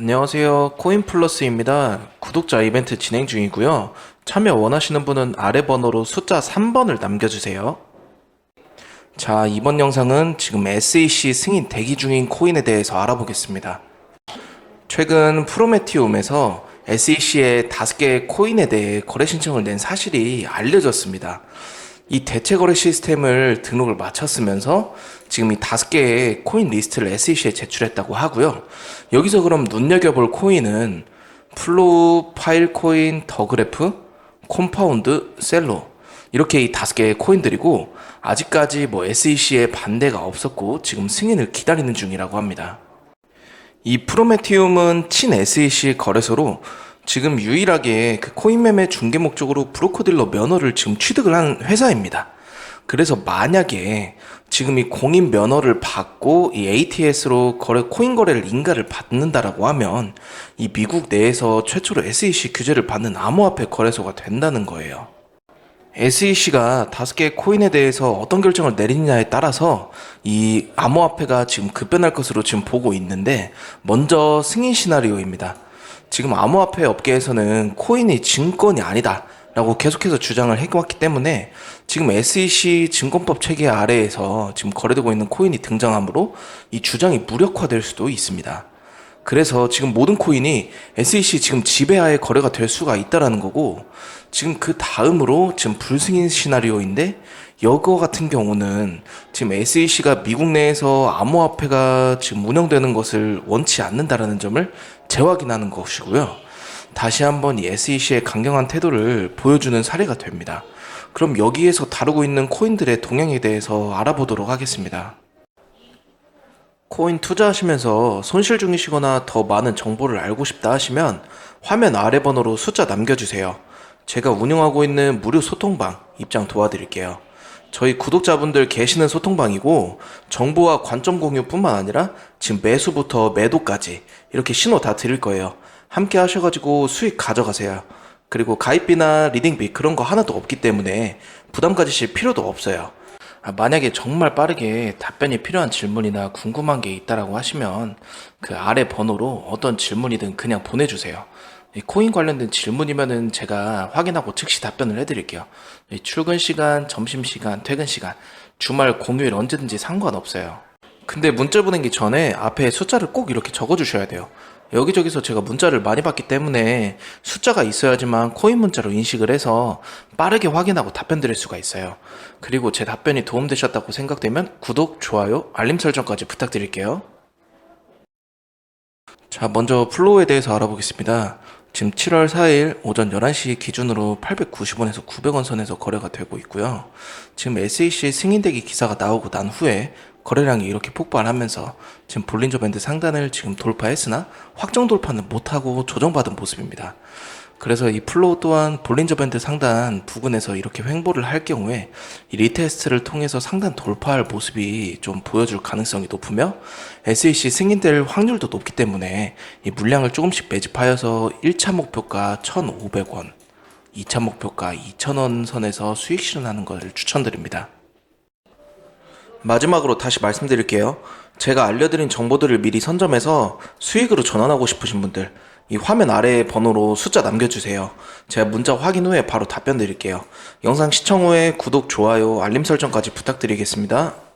안녕하세요. 코인플러스입니다. 구독자 이벤트 진행 중이고요. 참여 원하시는 분은 아래 번호로 숫자 3번을 남겨주세요. 자, 이번 영상은 지금 SEC 승인 대기 중인 코인에 대해서 알아보겠습니다. 최근 프로메티움에서 SEC의 5개의 코인에 대해 거래 신청을 낸 사실이 알려졌습니다. 이 대체 거래 시스템을 등록을 마쳤으면서 지금 이 다섯 개의 코인 리스트를 SEC에 제출했다고 하고요. 여기서 그럼 눈여겨볼 코인은 플로우, 파일 코인, 더그래프, 콤파운드, 셀로 이렇게 이 다섯 개의 코인들이고 아직까지 뭐 SEC의 반대가 없었고 지금 승인을 기다리는 중이라고 합니다. 이 프로메티움은 친 SEC 거래소로 지금 유일하게 그 코인 매매 중개 목적으로 브로커딜러 면허를 지금 취득을 한 회사입니다. 그래서 만약에 지금 이 공인 면허를 받고 이 ATS로 거래 코인 거래를 인가를 받는다라고 하면 이 미국 내에서 최초로 SEC 규제를 받는 암호화폐 거래소가 된다는 거예요. SEC가 다섯 개의 코인에 대해서 어떤 결정을 내리느냐에 따라서 이 암호화폐가 지금 급변할 것으로 지금 보고 있는데 먼저 승인 시나리오입니다. 지금 암호화폐 업계에서는 코인이 증권이 아니다. 라고 계속해서 주장을 해왔기 때문에 지금 SEC 증권법 체계 아래에서 지금 거래되고 있는 코인이 등장하므로 이 주장이 무력화될 수도 있습니다. 그래서 지금 모든 코인이 SEC 지금 지배하에 거래가 될 수가 있다라는 거고 지금 그 다음으로 지금 불승인 시나리오인데 여거 같은 경우는 지금 SEC가 미국 내에서 암호화폐가 지금 운영되는 것을 원치 않는다라는 점을 재확인하는 것이고요. 다시 한번 이 SEC의 강경한 태도를 보여주는 사례가 됩니다. 그럼 여기에서 다루고 있는 코인들의 동향에 대해서 알아보도록 하겠습니다. 코인 투자하시면서 손실 중이시거나 더 많은 정보를 알고 싶다 하시면 화면 아래 번호로 숫자 남겨주세요. 제가 운영하고 있는 무료 소통방 입장 도와드릴게요. 저희 구독자분들 계시는 소통방이고 정보와 관점 공유뿐만 아니라 지금 매수부터 매도까지 이렇게 신호 다 드릴 거예요. 함께 하셔가지고 수익 가져가세요. 그리고 가입비나 리딩비 그런 거 하나도 없기 때문에 부담 가지실 필요도 없어요. 아, 만약에 정말 빠르게 답변이 필요한 질문이나 궁금한 게 있다라고 하시면 그 아래 번호로 어떤 질문이든 그냥 보내주세요. 이 코인 관련된 질문이면은 제가 확인하고 즉시 답변을 해드릴게요. 이 출근 시간, 점심 시간, 퇴근 시간, 주말 공휴일 언제든지 상관없어요. 근데 문자 보내기 전에 앞에 숫자를 꼭 이렇게 적어주셔야 돼요. 여기저기서 제가 문자를 많이 받기 때문에 숫자가 있어야지만 코인 문자로 인식을 해서 빠르게 확인하고 답변 드릴 수가 있어요. 그리고 제 답변이 도움되셨다고 생각되면 구독, 좋아요, 알림 설정까지 부탁드릴게요. 자, 먼저 플로우에 대해서 알아보겠습니다. 지금 7월 4일 오전 11시 기준으로 890원에서 900원 선에서 거래가 되고 있고요. 지금 SEC 승인되기 기사가 나오고 난 후에 거래량이 이렇게 폭발하면서 지금 볼린저 밴드 상단을 지금 돌파했으나 확정 돌파는 못하고 조정받은 모습입니다. 그래서 이 플로우 또한 볼린저 밴드 상단 부근에서 이렇게 횡보를 할 경우에 이 리테스트를 통해서 상단 돌파할 모습이 좀 보여줄 가능성이 높으며 SEC 승인될 확률도 높기 때문에 이 물량을 조금씩 매집하여서 1차 목표가 1,500원, 2차 목표가 2,000원 선에서 수익 실현하는 것을 추천드립니다. 마지막으로 다시 말씀드릴게요. 제가 알려드린 정보들을 미리 선점해서 수익으로 전환하고 싶으신 분들, 이 화면 아래 번호로 숫자 남겨주세요. 제가 문자 확인 후에 바로 답변 드릴게요. 영상 시청 후에 구독, 좋아요, 알림 설정까지 부탁드리겠습니다.